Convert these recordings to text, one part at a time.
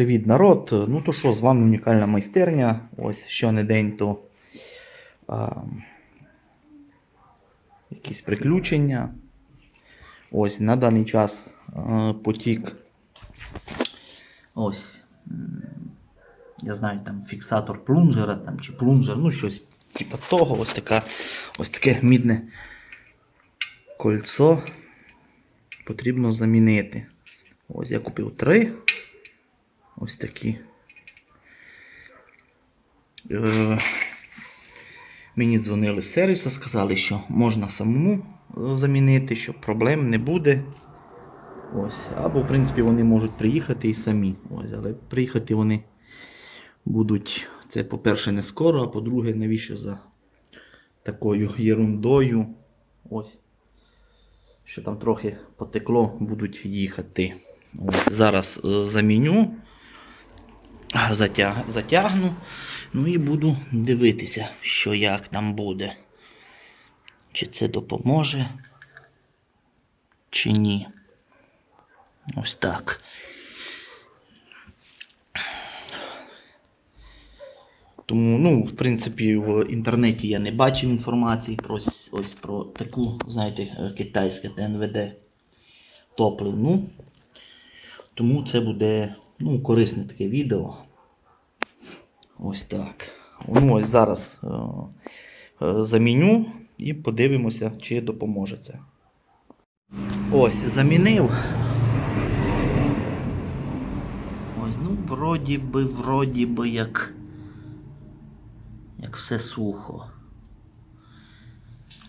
Привіт, народ! Ну то що, з вами унікальна майстерня. Ось що не день, то а, якісь приключення. Ось на даний час а, потік. Ось. Я знаю, там фіксатор плунжера там, чи плунжер, ну щось типу того. Ось, така, ось таке мідне кольцо потрібно замінити. Ось я купив три. Ось такі. Е, мені дзвонили з сервісу, сказали, що можна самому е, замінити, що проблем не буде. Ось. Або, в принципі, вони можуть приїхати і самі. Ось, але приїхати вони будуть, це, по-перше, не скоро, а по-друге, навіщо за такою ерундою. Ось. Що там трохи потекло, будуть їхати. Ось, зараз е, заміню затягну. Ну і буду дивитися, що як там буде. Чи це допоможе, чи ні. Ось так. Тому, ну, в принципі, в інтернеті я не бачив інформації про ось, про таку, знаєте, е, китайське ТНВД топливну. Тому це буде ну, корисне таке відео. Ось так. Ну, ось зараз е, е, заміню і подивимося, чи допоможе це. Ось, замінив. Ось, ну, вроді би, вроді би, як, як все сухо.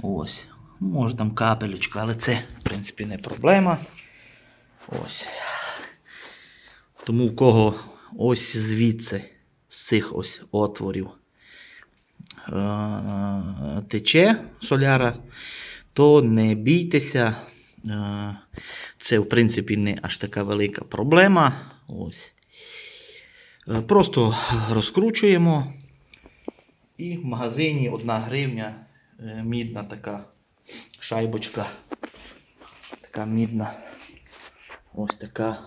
Ось. Може там капелечка, але це, в принципі, не проблема. Ось. Тому в кого ось звідси, з цих ось отворів е- тече соляра, то не бійтеся. Е- Це, в принципі, не аж така велика проблема. Ось. Е, Просто розкручуємо. І в магазині 1 гривня мідна така шайбочка. Така мідна. Ось така.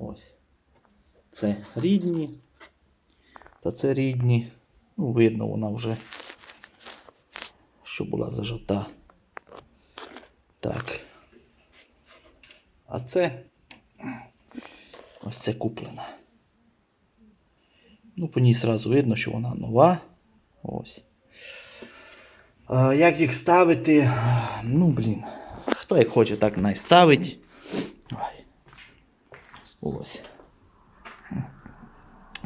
Ось. Це рідні. Та це рідні. Ну, видно, вона вже, що була зажата. Так. А це ось це куплена. Ну, по ній зразу видно, що вона нова. Ось. А, як їх ставити? Ну, блін. Хто як хоче, так най ставить. Ось.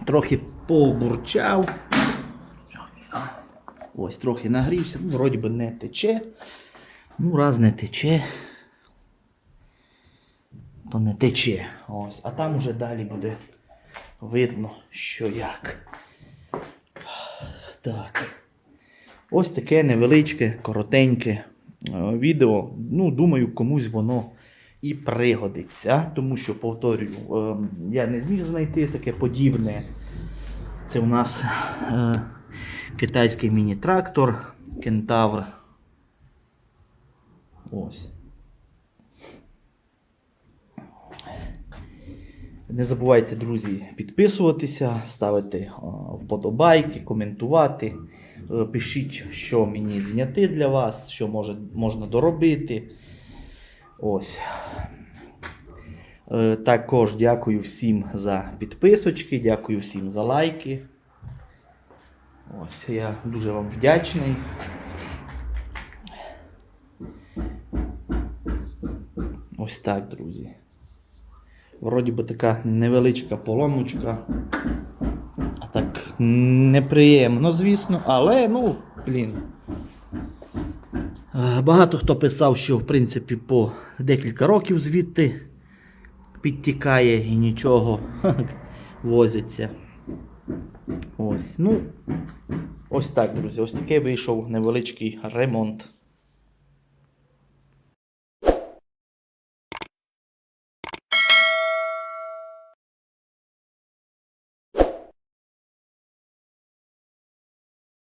Трохи побурчав. Ось, трохи нагрівся. Ну, вроді би не тече. Ну, раз не тече. То не тече. Ось. А там уже далі буде видно, що як. Так. Ось таке невеличке, коротеньке е, відео. Ну, думаю, комусь воно і пригодиться. Тому що, повторюю, е, я не зміг знайти таке подібне. Це у нас е, китайський міні-трактор Кентавр. Ось. Не забувайте, друзі, підписуватися, ставити е, вподобайки, коментувати. Е, Пишіть, що мені зняти для вас, що може, можна доробити. Ось. Е, Також дякую всім за підписочки, дякую всім за лайки. Ось я дуже вам вдячний. Ось так, друзі. Вроді би така невеличка поломочка. А так неприємно, звісно, але ну, блін. Е, Багато хто писав, що в принципі по декілька років звідти підтікає і нічого возиться. Ось. Ну, ось так, друзі. Ось такий вийшов невеличкий ремонт.